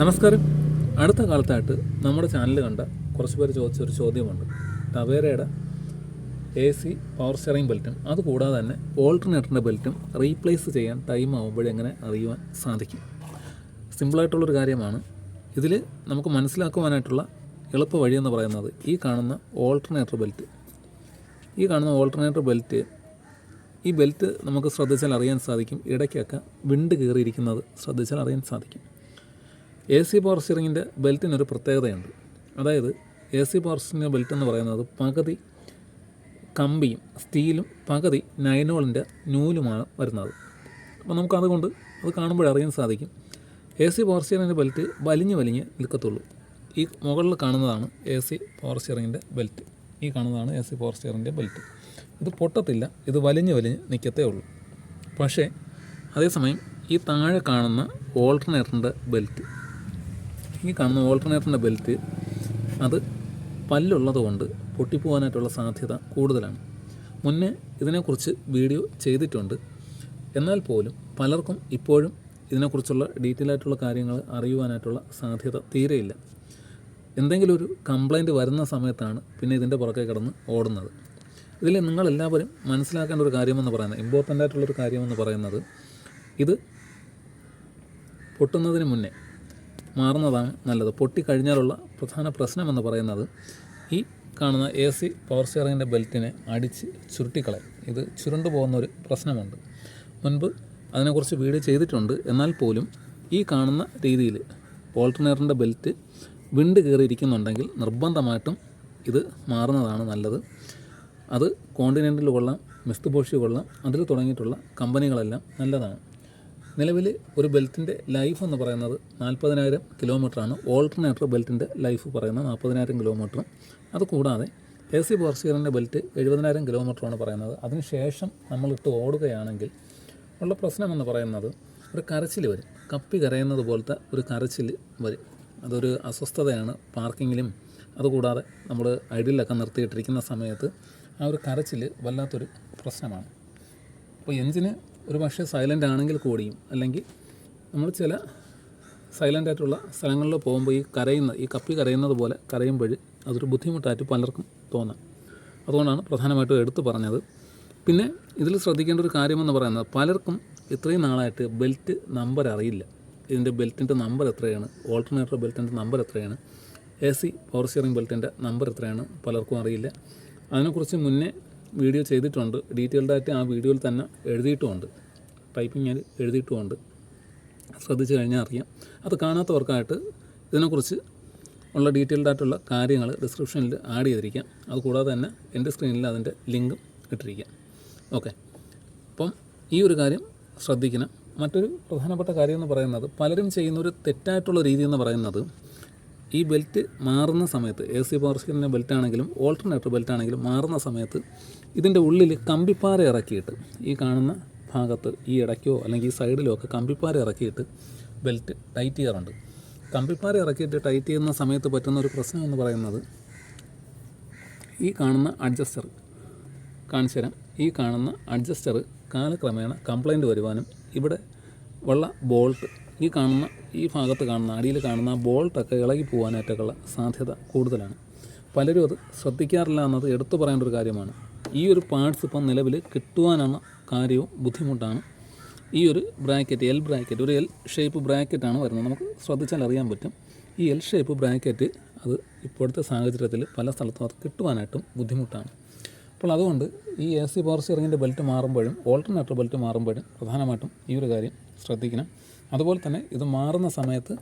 നമസ്കാരം. അടുത്ത കാലത്തായിട്ട് നമ്മുടെ ചാനൽ കണ്ട കുറച്ച് പേര് ചോദിച്ച ഒരു ചോദ്യമുണ്ട്. ടവേരയുടെ എ സി പവർ സ്റ്റിയറിംഗ് ബെൽറ്റും അതുകൂടാതെ തന്നെ ഓൾട്ടർനേറ്ററിന്റെ ബെൽറ്റും റീപ്ലേസ് ചെയ്യാൻ ടൈം ആകുമ്പോഴെങ്ങനെ അറിയുവാൻ സാധിക്കും? സിമ്പിളായിട്ടുള്ളൊരു കാര്യമാണ്. ഇതിൽ നമുക്ക് മനസ്സിലാക്കുവാനായിട്ടുള്ള എളുപ്പ വഴിയെന്ന് പറയുന്നത് ഈ കാണുന്ന ഓൾട്ടർനേറ്റർ ബെൽറ്റ് ഈ കാണുന്ന ഓൾട്ടർനേറ്റർ ബെൽറ്റ് ഈ ബെൽറ്റ് നമുക്ക് ശ്രദ്ധിച്ചാൽ അറിയാൻ സാധിക്കും. ഇടയ്ക്കൊക്കെ വിണ്ട് കയറിയിരിക്കുന്നത് ശ്രദ്ധിച്ചാൽ അറിയാൻ സാധിക്കും. എ സി പവർ സ്റ്റിയറിങ്ങിന്റെ ബെൽറ്റിനൊരു പ്രത്യേകതയുണ്ട്. അതായത് A C power steering belt എന്ന് പറയുന്നത് പകുതി കമ്പിയും സ്റ്റീലും പകുതി നൈനോളിന്റെ നൂലുമാണ് വരുന്നത്. അപ്പോൾ നമുക്കതുകൊണ്ട് അത് കാണുമ്പോൾ അറിയാൻ സാധിക്കും. എ സി പവർ സ്റ്റിയറിങ്ങിന്റെ ബെൽറ്റ് വലിഞ്ഞ് വലിഞ്ഞ് നിൽക്കത്തുള്ളൂ. ഈ മുകളിൽ കാണുന്നതാണ് എ സി പവർ സ്റ്റിയറിങ്ങിന്റെ ബെൽറ്റ് ഈ കാണുന്നതാണ് എ സി പവർ സ്റ്റിയറിങ്ങിന്റെ ബെൽറ്റ് ഇത് പൊട്ടത്തില്ല ഇത് വലിഞ്ഞ് വലിഞ്ഞ് നിൽക്കത്തേ ഉള്ളൂ. പക്ഷേ അതേസമയം ഈ താഴെ കാണുന്ന ഓൾട്ടർനേറ്ററിന്റെ ബെൽറ്റ് ഈ കാണുന്ന ഓൾട്ടർനേറ്ററിന്റെ ബെൽറ്റ് അത് പല്ലുള്ളത് കൊണ്ട് പൊട്ടിപ്പോകാനായിട്ടുള്ള സാധ്യത കൂടുതലാണ്. മുന്നേ ഇതിനെക്കുറിച്ച് വീഡിയോ ചെയ്തിട്ടുണ്ട്. എന്നാൽ പോലും പലർക്കും ഇപ്പോഴും ഇതിനെക്കുറിച്ചുള്ള ഡീറ്റെയിൽ ആയിട്ടുള്ള കാര്യങ്ങൾ അറിയുവാനായിട്ടുള്ള സാധ്യത തീരെയില്ല. എന്തെങ്കിലും ഒരു കംപ്ലൈന്റ് വരുന്ന സമയത്താണ് പിന്നെ ഇതിന്റെ പുറകെ കിടന്ന് ഓടുന്നത്. ഇതിൽ നിങ്ങളെല്ലാവരും മനസ്സിലാക്കേണ്ട ഒരു കാര്യമെന്ന് പറയുന്നത് ഇമ്പോർട്ടന്റ് ആയിട്ടുള്ളൊരു കാര്യമെന്ന് പറയുന്നത് ഇത് പൊട്ടുന്നതിന് മുന്നേ മാറുന്നതാണ് നല്ലത്. പൊട്ടിക്കഴിഞ്ഞാലുള്ള പ്രധാന പ്രശ്നമെന്ന് പറയുന്നത് ഈ കാണുന്ന എ സി പവർ സ്റ്റിയറിങ്ങിന്റെ ബെൽറ്റിനെ അടിച്ച് ചുരുട്ടിക്കളയും. ഇത് ചുരുണ്ടു പോകുന്ന ഒരു പ്രശ്നമുണ്ട്. മുൻപ് അതിനെക്കുറിച്ച് വീഡിയോ ചെയ്തിട്ടുണ്ട്. എന്നാൽ പോലും ഈ കാണുന്ന രീതിയിൽ ഓൾട്ടർനേറ്ററിന്റെ ബെൽറ്റ് വിണ്ട് കയറിയിരിക്കുന്നുണ്ടെങ്കിൽ നിർബന്ധമായിട്ടും ഇത് മാറുന്നതാണ് നല്ലത്. അത് കോണ്ടിനെന്റൽ കൊള്ളാം മിസ്ത് ബോഷി കൊള്ളാം അതിൽ തുടങ്ങിയിട്ടുള്ള കമ്പനികളെല്ലാം നല്ലതാണ്. നിലവിൽ ഒരു ബെൽറ്റിന്റെ ലൈഫ് എന്ന് പറയുന്നത് നാൽപ്പതിനായിരം കിലോമീറ്ററാണ്. ഓൾട്ടർനേറ്റർ ബെൽറ്റിന്റെ ലൈഫ് പറയുന്നത് നാൽപ്പതിനായിരം കിലോമീറ്ററും. അതുകൂടാതെ എ സി പവർ സ്റ്റിയറിന്റെ ബെൽറ്റ് എഴുപതിനായിരം കിലോമീറ്ററാണ് പറയുന്നത്. അതിനുശേഷം നമ്മളിട്ട് ഓടുകയാണെങ്കിൽ ഉള്ള പ്രശ്നമെന്ന് പറയുന്നത് ഒരു കരച്ചിൽ വരും. കപ്പി കരയുന്നത് പോലത്തെ ഒരു കരച്ചിൽ വരും. അതൊരു അസ്വസ്ഥതയാണ് പാർക്കിങ്ങിലും അതുകൂടാതെ നമ്മൾ ഐഡിലൊക്കെ നിർത്തിയിട്ടിരിക്കുന്ന സമയത്ത് ആ ഒരു കരച്ചിൽ വല്ലാത്തൊരു പ്രശ്നമാണ്. അപ്പോൾ എഞ്ചിന് ഒരു പക്ഷേ സൈലന്റ് ആണെങ്കിൽ കൂടിയും. അല്ലെങ്കിൽ നമ്മൾ ചില സൈലന്റ് ആയിട്ടുള്ള സ്ഥലങ്ങളിൽ പോകുമ്പോൾ ഈ കരയുന്ന ഈ കപ്പി കരയുന്നത് പോലെ കരയുമ്പോൾ അതൊരു ബുദ്ധിമുട്ടായിട്ട് പലർക്കും തോന്നാം. അതുകൊണ്ടാണ് പ്രധാനമായിട്ടും എടുത്തു പറഞ്ഞത്. പിന്നെ ഇതിൽ ശ്രദ്ധിക്കേണ്ട ഒരു കാര്യമെന്ന് പറയുന്നത് പലർക്കും ഇത്രയും നാളായിട്ട് ബെൽറ്റ് നമ്പർ അറിയില്ല. ഇതിന്റെ ബെൽറ്റിന്റെ നമ്പർ എത്രയാണ്? ഓൾട്ടർനേറ്റർ ബെൽറ്റിന്റെ നമ്പർ എത്രയാണ്? എ സി പവർ സ്റ്റിയറിംഗ് ബെൽറ്റിന്റെ നമ്പർ എത്രയാണ്? പലർക്കും അറിയില്ല. അതിനെക്കുറിച്ച് മുന്നേ വീഡിയോ ചെയ്തിട്ടുണ്ട്. ഡീറ്റെയിൽഡ് ആയിട്ട് ആ വീഡിയോയിൽ തന്നെ എഴുതിയിട്ടുമുണ്ട്. ടൈപ്പിംഗ് ഞാൻ എഴുതിയിട്ടുമുണ്ട്. ശ്രദ്ധിച്ചു കഴിഞ്ഞാൽ അറിയാം. അത് കാണാത്തവർക്കായിട്ട് ഇതിനെക്കുറിച്ച് ഉള്ള ഡീറ്റെയിൽഡ് ആയിട്ടുള്ള കാര്യങ്ങൾ ഡിസ്ക്രിപ്ഷനിൽ ആഡ് ചെയ്തിരിക്കാം. അതുകൂടാതെ തന്നെ എന്റെ സ്ക്രീനിൽ അതിന്റെ ലിങ്കും ഇട്ടിരിക്കാം. ഓക്കെ അപ്പം ഈ ഒരു കാര്യം ശ്രദ്ധിക്കണം. മറ്റൊരു പ്രധാനപ്പെട്ട കാര്യം എന്ന് പറയുന്നത് പലരും ചെയ്യുന്ന ഒരു തെറ്റായിട്ടുള്ള രീതി എന്ന് പറയുന്നത് ഈ ബെൽറ്റ് മാറുന്ന സമയത്ത് എ സി പവർ സ്റ്റിയറിന്റെ ബെൽറ്റ് ആണെങ്കിലും ഓൾട്ടർനേറ്റർ ബെൽറ്റ് ആണെങ്കിലും മാറുന്ന സമയത്ത് ഇതിന്റെ ഉള്ളിൽ കമ്പിപ്പാറ ഇറക്കിയിട്ട് ഈ കാണുന്ന ഭാഗത്ത് ഈ ഇടയ്ക്കോ അല്ലെങ്കിൽ ഈ സൈഡിലോ ഒക്കെ കമ്പിപ്പാറ ഇറക്കിയിട്ട് ബെൽറ്റ് ടൈറ്റ് ചെയ്യാറുണ്ട്. കമ്പിപ്പാറ ഇറക്കിയിട്ട് ടൈറ്റ് ചെയ്യുന്ന സമയത്ത് പറ്റുന്ന ഒരു പ്രശ്നം എന്ന് പറയുന്നത് ഈ കാണുന്ന അഡ്ജസ്റ്റർ കാണിച്ചു തരാം. ഈ കാണുന്ന അഡ്ജസ്റ്റർ കാലക്രമേണ കംപ്ലൈന്റ് വരുവാനും ഇവിടെ ഉള്ള ബോൾട്ട് ഈ കാണുന്ന ഈ ഭാഗത്ത് കാണുന്ന അടിയിൽ കാണുന്ന ബോൾട്ടൊക്കെ ഇളകി പോകാനായിട്ടൊക്കെയുള്ള സാധ്യത കൂടുതലാണ്. പലരും അത് ശ്രദ്ധിക്കാറില്ല എന്നത് എടുത്തു പറയേണ്ട ഒരു കാര്യമാണ്. ഈ ഒരു പാർട്സ് ഇപ്പം നിലവിൽ കിട്ടുവാനാണ് കാര്യവും ബുദ്ധിമുട്ടാണ്. ഈ ഒരു ബ്രാക്കറ്റ് എൽ ബ്രാക്കറ്റ് ഒരു എൽ ഷേപ്പ് ബ്രാക്കറ്റാണ് വരുന്നത്. നമുക്ക് ശ്രദ്ധിച്ചാൽ അറിയാൻ പറ്റും. ഈ എൽ ഷേപ്പ് ബ്രാക്കറ്റ് അത് ഇപ്പോഴത്തെ സാഹചര്യത്തിൽ പല സ്ഥലത്തും അത് കിട്ടുവാനായിട്ടും ബുദ്ധിമുട്ടാണ്. അപ്പോൾ അതുകൊണ്ട് ഈ എ സി പവർ സ്റ്റിയറിങ്ങിന്റെ ബെൽറ്റ് മാറുമ്പോഴും ഓൾട്ടർനേറ്റർ ബെൽറ്റ് മാറുമ്പോഴും പ്രധാനമായിട്ടും ഈ ഒരു കാര്യം ശ്രദ്ധിക്കണം. അതുപോലെ തന്നെ ഇത് മാറുന്ന സമയത്ത്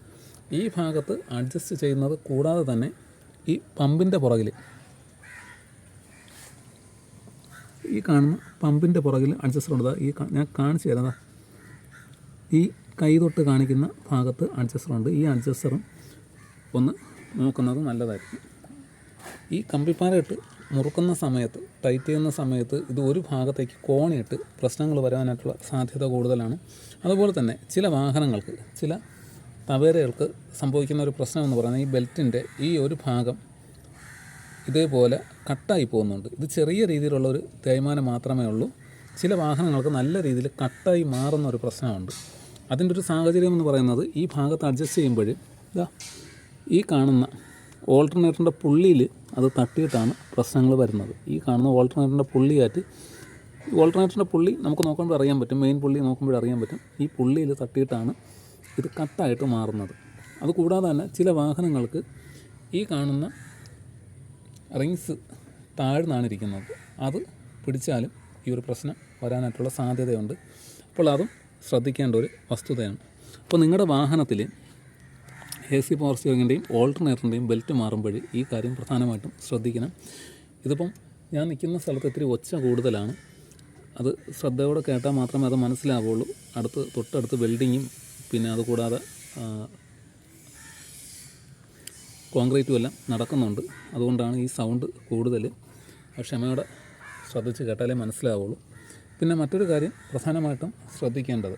ഈ ഭാഗത്ത് അഡ്ജസ്റ്റ് ചെയ്യുന്നത് കൂടാതെ തന്നെ ഈ പമ്പിന്റെ പുറകിൽ ഈ കാണുന്ന പമ്പിന്റെ പുറകിൽ അഡ്ജസ്റ്റർ ഉണ്ട് ഈ ഞാൻ കാണിച്ചു തരാം ഈ കൈ തൊട്ട് കാണിക്കുന്ന ഭാഗത്ത് അഡ്ജസ്റ്റർ ഉണ്ട് ഈ അഡ്ജസ്റ്ററും ഒന്ന് നോക്കുന്നത് നല്ലതായിരിക്കും. ഈ കമ്പിപ്പാരയിട്ട് മുറുക്കുന്ന സമയത്ത് ടൈറ്റ് ചെയ്യുന്ന സമയത്ത് ഇത് ഒരു ഭാഗത്തേക്ക് കോണിയിട്ട് പ്രശ്നങ്ങൾ വരാനായിട്ടുള്ള സാധ്യത കൂടുതലാണ്. അതുപോലെ തന്നെ ചില വാഹനങ്ങൾക്ക് ചില തവേരകൾക്ക് സംഭവിക്കുന്ന ഒരു പ്രശ്നം എന്ന് പറയുന്നത് ഈ ബെൽറ്റിന്റെ ഈ ഒരു ഭാഗം ഇതേപോലെ കട്ടായി പോകുന്നുണ്ട്. ഇത് ചെറിയ രീതിയിലുള്ള ഒരു തേയ്മാനം മാത്രമേ ഉള്ളൂ. ചില വാഹനങ്ങൾക്ക് നല്ല രീതിയിൽ കട്ടായി മാറുന്ന ഒരു പ്രശ്നമുണ്ട്. അതിന്റെ ഒരു സാഹചര്യം എന്ന് പറയുന്നത് ഈ ഭാഗത്ത് അഡ്ജസ്റ്റ് ചെയ്യുമ്പോൾ ഈ കാണുന്ന ഓൾട്ടർനേറ്ററിന്റെ പുള്ളിയിൽ അത് തട്ടിയിട്ടാണ് പ്രശ്നങ്ങൾ വരുന്നത്. ഈ കാണുന്ന ഓൾട്ടർനേറ്ററിന്റെ പുള്ളിയായിട്ട് ഓൾട്ടർനേറ്ററിന്റെ പുള്ളി നമുക്ക് നോക്കുമ്പോൾ അറിയാൻ പറ്റും മെയിൻ പുള്ളി നോക്കുമ്പോൾ അറിയാൻ പറ്റും. ഈ പുള്ളിയിൽ തട്ടിയിട്ടാണ് ഇത് കട്ടായിട്ട് മാറുന്നത്. അതുകൂടാതെ തന്നെ ചില വാഹനങ്ങൾക്ക് ഈ കാണുന്ന റിങ്സ് താഴ്ന്നാണ് ഇരിക്കുന്നത്. അത് പിടിച്ചാലും ഈ ഒരു പ്രശ്നം വരാനായിട്ടുള്ള സാധ്യതയുണ്ട്. അപ്പോൾ അതും ശ്രദ്ധിക്കേണ്ട ഒരു വസ്തുതയാണ്. അപ്പോൾ നിങ്ങളുടെ വാഹനത്തിൽ എ സി പവർ സ്റ്റിയറിങ്ങിന്റെയും ഓൾട്ടർനേറ്ററിന്റെയും ബെൽറ്റ് മാറുമ്പോൾ ഈ കാര്യം പ്രധാനമായിട്ടും ശ്രദ്ധിക്കണം. ഇതിപ്പം ഞാൻ നിൽക്കുന്ന സ്ഥലത്ത് ഇത്തിരി ഒച്ച കൂടുതലാണ്. അത് ശ്രദ്ധയോടെ കേട്ടാൽ മാത്രമേ അത് മനസ്സിലാവുള്ളൂ. അടുത്ത് തൊട്ടടുത്ത് വെൽഡിങ്ങും പിന്നെ അതുകൂടാതെ കോൺക്രീറ്റും എല്ലാം നടക്കുന്നുണ്ട്. അതുകൊണ്ടാണ് ഈ സൗണ്ട് കൂടുതൽ. ക്ഷമയോടെ ശ്രദ്ധിച്ച് കേട്ടാലേ മനസ്സിലാവുള്ളൂ. പിന്നെ മറ്റൊരു കാര്യം പ്രധാനമായിട്ടും ശ്രദ്ധിക്കേണ്ടത്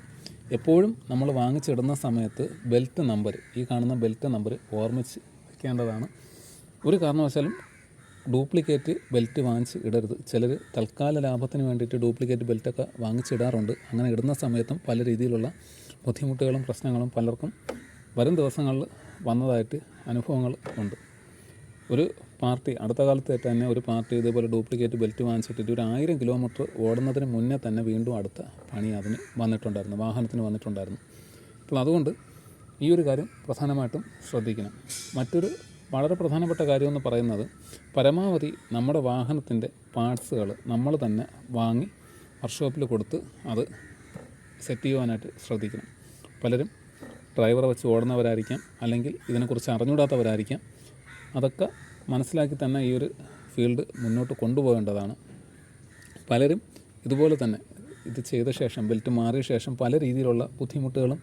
എപ്പോഴും നമ്മൾ വാങ്ങിച്ചിടുന്ന സമയത്ത് ബെൽറ്റ് നമ്പർ ഈ കാണുന്ന ബെൽറ്റ് നമ്പർ ഓർമ്മിച്ച് വയ്ക്കേണ്ടതാണ് ഒരു കാരണവശാലും ഡ്യൂപ്ലിക്കേറ്റ് ബെൽറ്റ് വാങ്ങിച്ച് ഇടരുത്. ചിലർ തൽക്കാല ലാഭത്തിന് വേണ്ടിയിട്ട് ഡ്യൂപ്ലിക്കേറ്റ് ബെൽറ്റൊക്കെ വാങ്ങിച്ചിടാറുണ്ട്. അങ്ങനെ ഇടുന്ന സമയത്തും പല രീതിയിലുള്ള ബുദ്ധിമുട്ടുകളും പ്രശ്നങ്ങളും പലർക്കും വരും ദിവസങ്ങളിൽ വന്നതായിട്ട് അനുഭവങ്ങൾ ഉണ്ട്. ഒരു പാർട്ടി അടുത്ത കാലത്ത് തന്നെ ഒരു പാർട്ടി ഇതേപോലെ ഡ്യൂപ്ലിക്കേറ്റ് ബെൽറ്റ് വാങ്ങിച്ചിട്ടിട്ട് ഒരു ആയിരം കിലോമീറ്റർ ഓടുന്നതിന് മുന്നേ തന്നെ വീണ്ടും അടുത്ത പണി അതിന് വന്നിട്ടുണ്ടായിരുന്നു വാഹനത്തിന് വന്നിട്ടുണ്ടായിരുന്നു. അപ്പോൾ അതുകൊണ്ട് ഈ ഒരു കാര്യം പ്രധാനമായിട്ടും ശ്രദ്ധിക്കണം. മറ്റൊരു വളരെ പ്രധാനപ്പെട്ട കാര്യമെന്ന് പറയുന്നത് പരമാവധി നമ്മുടെ വാഹനത്തിന്റെ പാർട്സുകൾ നമ്മൾ തന്നെ വാങ്ങി വർക്ക്ഷോപ്പിൽ കൊടുത്ത് അത് സെറ്റ് ചെയ്യുവാനായിട്ട് ശ്രദ്ധിക്കണം. പലരും ഡ്രൈവറെ വെച്ച് ഓടുന്നവരായിരിക്കാം അല്ലെങ്കിൽ ഇതിനെക്കുറിച്ച് അറിഞ്ഞൂടാത്തവരായിരിക്കാം അതൊക്കെ മനസ്സിലാക്കി തന്നെ ഈ ഒരു ഫീൽഡ് മുന്നോട്ട് കൊണ്ടുപോകേണ്ടതാണ്. പലരും ഇതുപോലെ തന്നെ ഇത് ചെയ്ത ശേഷം ബെൽറ്റ് മാറിയ ശേഷം പല രീതിയിലുള്ള ബുദ്ധിമുട്ടുകളും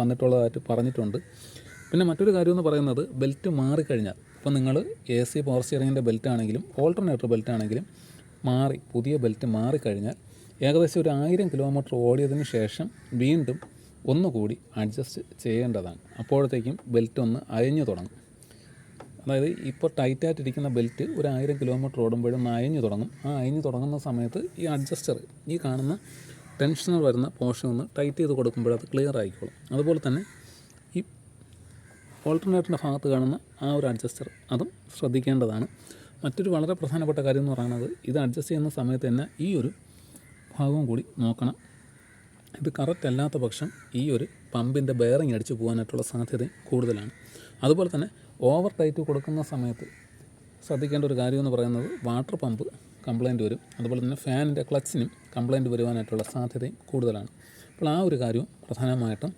വന്നിട്ടുള്ളതായിട്ട് പറഞ്ഞിട്ടുണ്ട്. പിന്നെ മറ്റൊരു കാര്യം എന്ന് പറയുന്നത് ബെൽറ്റ് മാറിക്കഴിഞ്ഞാൽ ഇപ്പോൾ നിങ്ങൾ എ സി പവർ സ്റ്റിയറിങ്ങിന്റെ ബെൽറ്റ് ആണെങ്കിലും ഓൾട്ടർനേറ്റർ ബെൽറ്റ് ആണെങ്കിലും മാറി പുതിയ ബെൽറ്റ് മാറിക്കഴിഞ്ഞാൽ ഏകദേശം ഒരു ആയിരം കിലോമീറ്റർ ഓടിയതിന് ശേഷം വീണ്ടും ഒന്നുകൂടി അഡ്ജസ്റ്റ് ചെയ്യേണ്ടതാണ്. അപ്പോഴത്തേക്കും ബെൽറ്റ് ഒന്ന് അയഞ്ഞു തുടങ്ങും. അതായത് ഇപ്പോൾ ടൈറ്റായിട്ടിരിക്കുന്ന ബെൽറ്റ് ഒരു ആയിരം കിലോമീറ്റർ ഓടുമ്പോഴും അയഞ്ഞു തുടങ്ങും. ആ അയഞ്ഞു തുടങ്ങുന്ന സമയത്ത് ഈ അഡ്ജസ്റ്റർ ഈ കാണുന്ന ടെൻഷനർ വരുന്ന പോർഷൻ ഒന്ന് ടൈറ്റ് ചെയ്ത് കൊടുക്കുമ്പോൾ അത് ക്ലിയർ ആയിക്കോളും. അതുപോലെ തന്നെ ഈ ഓൾട്ടർനേറ്ററിന്റെ ഭാഗത്ത് കാണുന്ന ആ ഒരു അഡ്ജസ്റ്റർ അതും ശ്രദ്ധിക്കേണ്ടതാണ്. മറ്റൊരു വളരെ പ്രധാനപ്പെട്ട കാര്യം എന്ന് പറയുന്നത് ഇത് അഡ്ജസ്റ്റ് ചെയ്യുന്ന സമയത്ത് തന്നെ ഈ ഒരു ഭാഗവും കൂടി നോക്കണം. ഇത് കറക്റ്റ് അല്ലാത്ത പക്ഷം ഈ ഒരു പമ്പിന്റെ ബെയറിംഗ് അടിച്ചു പോകാനായിട്ടുള്ള സാധ്യത കൂടുതലാണ്. അതുപോലെ തന്നെ ഓവർ ടൈറ്റ് കൊടുക്കുന്ന സമയത്ത് ശ്രദ്ധിക്കേണ്ട ഒരു കാര്യം എന്ന് പറയുന്നത് വാട്ടർ പമ്പ് കംപ്ലൈന്റ് വരും. അതുപോലെ തന്നെ ഫാനിന്റെ ക്ലച്ചിനും കംപ്ലൈന്റ് വരുവാനായിട്ടുള്ള സാധ്യതയും കൂടുതലാണ്. അപ്പോൾ ആ ഒരു കാര്യവും പ്രധാനമായിട്ടും